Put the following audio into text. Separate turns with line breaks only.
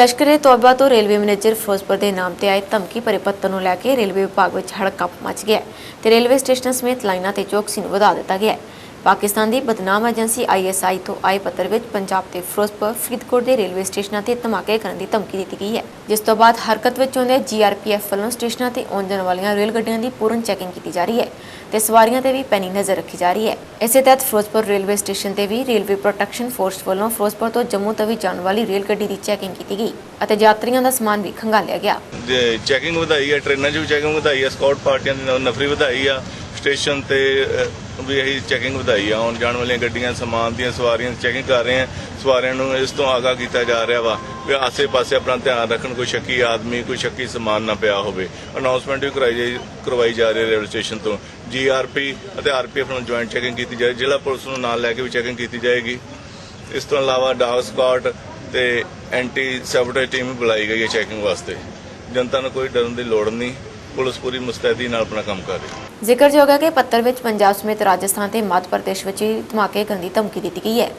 ਲਸ਼ਕਰ-ਏ ਤੋਇਬਾ ਤੋਂ railway manager Firozpur ਦੇ ਨਾਮ ਤੇ ਆਏ ਧਮਕੀ ਭਰੇ ਪੱਤਰ ਨੂੰ ਲੈ ਕੇ ਰੇਲਵੇ ਵਿਭਾਗ ਵਿੱਚ ਹੜਕੰਪ ਮਚ ਗਿਆ ਹੈ ਤੇ ਰੇਲਵੇ ਸਟੇਸ਼ਨ ਸਮੇਤ ਲਾਈਨਾਂ ਤੇ ਚੌਕਸੀ ਨੂੰ ਵਧਾ ਦਿੱਤਾ ਗਿਆ ਹੈ। ਪਾਕਿਸਤਾਨ ਦੀ ਬਦਨਾਮ ਏਜੰਸੀ ਆਈਐਸਆਈ ਤੋਂ ਆਏ ਪੱਤਰ ਵਿੱਚ ਪੰਜਾਬ ਤੇ ਫਿਰੋਜ਼ਪੁਰ, ਫਰੀਦਕੋਟ ਦੇ ਰੇਲਵੇ ਸਟੇਸ਼ਨਾਂ ਤੇ ਧਮਾਕੇ ਕਰਨ ਦੀ ਧਮਕੀ ਦਿੱਤੀ ਗਈ ਹੈ। ਜਿਸ ਤੋਂ ਬਾਅਦ ਹਰਕਤ ਵਿੱਚ ਆਉਂਦੇ ਜੀਆਰਪੀਐਫ ਵੱਲੋਂ ਸਟੇਸ਼ਨਾਂ ਤੇ ਆਉਣ ਜਾਣ ਵਾਲੀਆਂ ਰੇਲ ਗੱਡੀਆਂ ਦੀ ਪੂਰਨ ਚੈਕਿੰਗ ਕੀਤੀ ਜਾ ਰਹੀ ਹੈ ਤੇ ਸਵਾਰੀਆਂ ਤੇ ਵੀ ਪੈਣੀ ਨਜ਼ਰ ਰੱਖੀ ਜਾ ਰਹੀ ਹੈ। ਇਸੇ ਤਹਿਤ ਫਿਰੋਜ਼ਪੁਰ ਰੇਲਵੇ ਸਟੇਸ਼ਨ ਤੇ ਵੀ ਰੇਲਵੇ ਪ੍ਰੋਟੈਕਸ਼ਨ ਫੋਰਸ ਵੱਲੋਂ ਫਿਰੋਜ਼ਪੁਰ ਤੋਂ ਜੰਮੂ ਤੱਕ ਜਾਣ ਵਾਲੀ ਰੇਲ ਗੱਡੀ ਦੀ ਚੈਕਿੰਗ ਕੀਤੀ ਗਈ ਅਤੇ ਯਾਤਰੀਆਂ ਦਾ ਸਮਾਨ ਵੀ ਖੰਗਾਲਿਆ ਗਿਆ।
ਚੈਕਿੰਗ ਵਧਾਈ ਹੈ ਟ੍ਰੇਨਾਂ 'ਚ ਵੀ ਚੈਕਿੰਗ ਵਧਾਈ ਹੈ ਸਕਾਊਟ ਪਾਰਟੀਆਂ ਦੀ ਨਫਰੀ ਵਧਾਈ ਆ ਸਟੇਸ਼ਨ ਤੇ ਵੀ ਇਹੀ ਚੈਕਿੰਗ ਵਧਾਈ ਆ। ਆਉਣ ਜਾਣ ਵਾਲੀਆਂ ਗੱਡੀਆਂ, ਸਮਾਨ ਦੀਆਂ ਸਵਾਰੀਆਂ ਚੈਕਿੰਗ ਕਰ ਰਹੇ ਆ। ਸਵਾਰੀਆਂ ਨੂੰ ਇਸ ਤੋਂ ਆਗਾਹ ਕੀਤਾ ਜਾ ਰਿਹਾ ਵਾ ਵੀ ਆਸੇ-ਪਾਸੇ ਆਪਣਾ ਧਿਆਨ ਰੱਖਣ, ਕੋਈ ਸ਼ੱਕੀ ਆਦਮੀ, ਕੋਈ ਸ਼ੱਕੀ ਸਮਾਨ ਨਾ ਪਿਆ ਹੋਵੇ। ਅਨਾਉਂਸਮੈਂਟ ਵੀ ਕਰਾਈ ਜਾਈ ਕਰਵਾਈ ਜਾ ਰਹੀ ਹੈ ਰੇਲਵੇ ਸਟੇਸ਼ਨ ਤੋਂ। ਜੀਆਰਪੀ ਅਤੇ ਆਰਪੀਐਫ ਨੂੰ ਜੁਆਇੰਟ ਚੈਕਿੰਗ ਕੀਤੀ ਜਾਏ। ਜ਼ਿਲ੍ਹਾ ਪੁਲਿਸ ਨੂੰ ਨਾਲ ਲੈ ਕੇ ਵੀ ਚੈਕਿੰਗ ਕੀਤੀ ਜਾਏਗੀ। ਇਸ ਤੋਂ ਇਲਾਵਾ ਡਾਗ ਸਕਾਟ ਤੇ ਐਂਟੀ ਸੈਬੋਟੇਜ ਟੀਮ ਵੀ ਬੁਲਾਈ ਗਈ ਹੈ ਚੈਕਿੰਗ ਵਾਸਤੇ। ਜਨਤਾ ਨੂੰ ਕੋਈ ਡਰਨ ਦੀ ਲੋੜ ਨਹੀਂ। ਪੁਲਿਸ ਪੂਰੀ ਮੁਸਤੈਦੀ ਨਾਲ ਆਪਣਾ ਕੰਮ ਕਰ ਰਹੀ ਹੈ।
ਜ਼ਿਕਰਯੋਗ ਹੈ ਕਿ ਪੱਤਰ ਵਿੱਚ ਪੰਜਾਬ ਸਮੇਤ ਰਾਜਸਥਾਨ ਤੇ ਮੱਧ ਪ੍ਰਦੇਸ਼ ਵਿੱਚ ਵੀ ਧਮਾਕੇ ਕਰਨ ਦੀ ਧਮਕੀ ਦਿੱਤੀ ਗਈ ਹੈ।